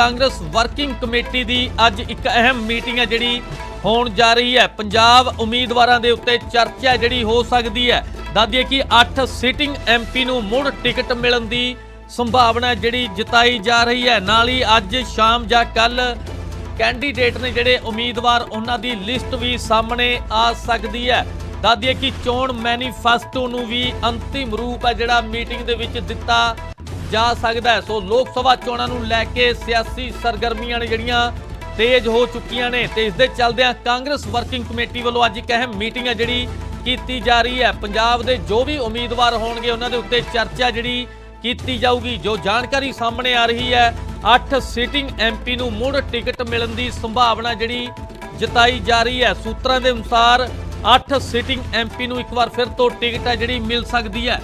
Congress working committee ਦੀ ਅੱਜ ਇੱਕ ਅਹਿਮ ਮੀਟਿੰਗ ਹੈ ਜਿਹੜੀ ਹੋਣ ਜਾ ਰਹੀ ਹੈ। ਪੰਜਾਬ ਉਮੀਦਵਾਰਾਂ ਦੇ ਉੱਤੇ ਚਰਚਾ ਜਿਹੜੀ ਹੋ ਸਕਦੀ ਹੈ। ਦੱਸਦੀਏ ਕਿ 8 ਸਿਟਿੰਗ ਐਮਪੀ ਨੂੰ ਮੁੜ ਟਿਕਟ ਮਿਲਣ ਦੀ ਸੰਭਾਵਨਾ ਜਿਹੜੀ ਜਤਾਈ ਜਾ ਰਹੀ ਹੈ। ਨਾਲ ਹੀ ਅੱਜ ਸ਼ਾਮ ਜਾਂ ਕੱਲ ਕੈਂਡੀਡੇਟ ਨੇ ਜਿਹੜੇ ਉਮੀਦਵਾਰ ਉਹਨਾਂ ਦੀ ਲਿਸਟ ਵੀ ਸਾਹਮਣੇ ਆ ਸਕਦੀ ਹੈ। ਦੱਸਦੀਏ ਕਿ ਚੋਣ ਮੈਨੀਫੈਸਟੋ ਨੂੰ ਵੀ ਅੰਤਿਮ ਰੂਪ ਹੈ ਜਿਹੜਾ ਮੀਟਿੰਗ ਦੇ ਵਿੱਚ ਦਿੱਤਾ ਜਾ ਸਕਦਾ ਹੈ। ਸੋ ਲੋਕ ਸਭਾ ਚੋਣਾਂ ਨੂੰ ਲੈ ਕੇ ਸਿਆਸੀ ਸਰਗਰਮੀਆਂ ਨੇ ਜਿਹੜੀਆਂ ਤੇਜ਼ ਹੋ ਚੁੱਕੀਆਂ ਨੇ ਤੇ ਇਸ ਦੇ ਚੱਲਦਿਆਂ ਕਾਂਗਰਸ ਵਰਕਿੰਗ ਕਮੇਟੀ ਵੱਲੋਂ ਅੱਜ ਇੱਕ ਅਹਿਮ ਮੀਟਿੰਗ ਹੈ ਜਿਹੜੀ ਕੀਤੀ ਜਾ ਰਹੀ ਹੈ। ਪੰਜਾਬ ਦੇ ਜੋ ਵੀ ਉਮੀਦਵਾਰ ਹੋਣਗੇ, ਉਹਨਾਂ ਦੇ ਉੱਤੇ ਚਰਚਾ ਜਿਹੜੀ ਕੀਤੀ ਜਾਊਗੀ। ਜੋ ਜਾਣਕਾਰੀ ਸਾਹਮਣੇ ਆ ਰਹੀ ਹੈ 8 ਸਿਟਿੰਗ ਐਮਪੀ ਨੂੰ ਮੁੜ ਟਿਕਟ ਮਿਲਣ ਦੀ ਸੰਭਾਵਨਾ ਜਿਹੜੀ ਜਤਾਈ ਜਾ ਰਹੀ ਹੈ। ਸੂਤਰਾਂ ਦੇ ਅਨੁਸਾਰ 8 ਸਿਟਿੰਗ ਐਮਪੀ ਨੂੰ ਇੱਕ ਵਾਰ ਫਿਰ ਤੋਂ ਟਿਕਟ ਹੈ ਜਿਹੜੀ ਮਿਲ ਸਕਦੀ ਹੈ।